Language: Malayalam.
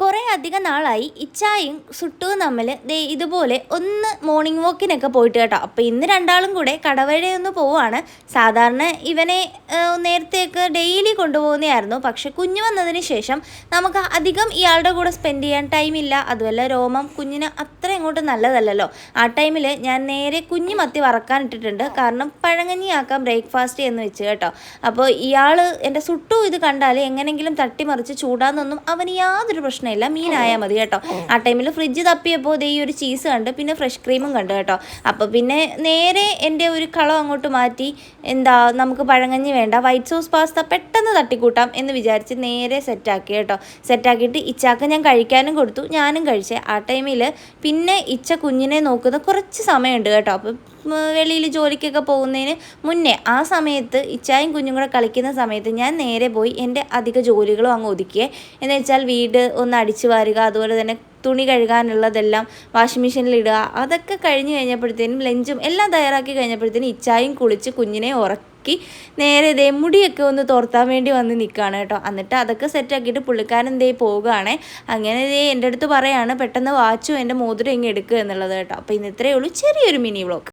കുറേ അധികം നാളായി ഇച്ചായും സുട്ടുവും തമ്മിൽ ദേ ഇതുപോലെ ഒന്ന് മോർണിംഗ് വാക്കിനൊക്കെ പോയിട്ട് കേട്ടോ. അപ്പോൾ ഇന്ന് രണ്ടാളും കൂടെ കടവഴി ഒന്ന് പോവാണ്. സാധാരണ ഇവനെ നേരത്തെയൊക്കെ ഡെയിലി കൊണ്ടുപോകുന്നതായിരുന്നു. പക്ഷെ കുഞ്ഞു വന്നതിന് ശേഷം നമുക്ക് അധികം ഇയാളുടെ കൂടെ സ്പെൻഡ് ചെയ്യാൻ ടൈമില്ല അതുമല്ല രോമം കുഞ്ഞിന് അത്ര ഇങ്ങോട്ട് നല്ലതല്ലല്ലോ. ആ ടൈമിൽ ഞാൻ നേരെ കുഞ്ഞു മത്തി വറക്കാൻ ഇട്ടിട്ടുണ്ട്. കാരണം പഴങ്ങഞ്ഞിയാക്കാം ബ്രേക്ക്ഫാസ്റ്റ് എന്ന് വെച്ച് കേട്ടോ. അപ്പോൾ ഇയാൾ എന്റെ സുട്ടു ഇത് കണ്ടാൽ എങ്ങനെങ്കിലും തട്ടിമറിച്ച് ചൂടാന്നൊന്നും അവന് യാതൊരു പ്രശ്നം പ്രശ്നമില്ല. മീനായാൽ മതി കേട്ടോ. ആ ടൈമിൽ ഫ്രിഡ്ജ് തപ്പിയപ്പോൾ ഈ ഒരു ചീസ് കണ്ട് പിന്നെ ഫ്രഷ് ക്രീമും കണ്ടു കേട്ടോ. അപ്പോൾ പിന്നെ നേരെ എന്റെ ഒരു കളം അങ്ങോട്ട് മാറ്റി എന്താ നമുക്ക് പഴങ്ങഞ്ഞി വേണ്ട വൈറ്റ് സോസ് പാസ്ത പെട്ടെന്ന് തട്ടിക്കൂട്ടാം എന്ന് വിചാരിച്ച് നേരെ സെറ്റാക്കി കേട്ടോ. സെറ്റാക്കിയിട്ട് ഇച്ചാക്ക് ഞാൻ കഴിക്കാനും കൊടുത്തു ഞാനും കഴിച്ചേ. ആ ടൈമിൽ പിന്നെ ഇച്ച കുഞ്ഞിനെ നോക്കുന്ന കുറച്ച് സമയമുണ്ട് കേട്ടോ. അപ്പം വെളിയിൽ ജോലിക്കൊക്കെ പോകുന്നതിന് മുന്നേ ആ സമയത്ത് ഇച്ചായും കുഞ്ഞും കൂടെ കളിക്കുന്ന സമയത്ത് ഞാൻ നേരെ പോയി എന്റെ അധിക ജോലികളും അങ്ങ് ഒതുക്കിയേ. എന്ന് വെച്ചാൽ വീട് ഒന്ന് അടിച്ചു വാരുക അതുപോലെ തന്നെ തുണി കഴുകാനുള്ളതെല്ലാം വാഷിംഗ് മെഷീനിൽ ഇടുക അതൊക്കെ കഴിഞ്ഞ് കഴിഞ്ഞപ്പോഴത്തേനും ലഞ്ചും എല്ലാം തയ്യാറാക്കി കഴിഞ്ഞപ്പോഴത്തേനും ഇച്ചായും കുളിച്ച് കുഞ്ഞിനെ ഉറക്കി നേരെ ഇതേ മുടിയൊക്കെ ഒന്ന് തോർത്താൻ വേണ്ടി വന്ന് നിൽക്കുകയാണ് കേട്ടോ. എന്നിട്ട് അതൊക്കെ സെറ്റാക്കിയിട്ട് പുള്ളിക്കാരൻ എന്തേ പോവുകയാണ്. അങ്ങനെ ഇതേ എന്റെ അടുത്ത് പറയാണ് പെട്ടെന്ന് വാച്ചും എന്റെ മോതിരം ഇങ്ങനെ എടുക്കുക എന്നുള്ളത് കേട്ടോ. അപ്പോൾ ഇന്ന് ഇത്രയേ ഉള്ളൂ. ചെറിയൊരു മിനി വ്ളോഗ്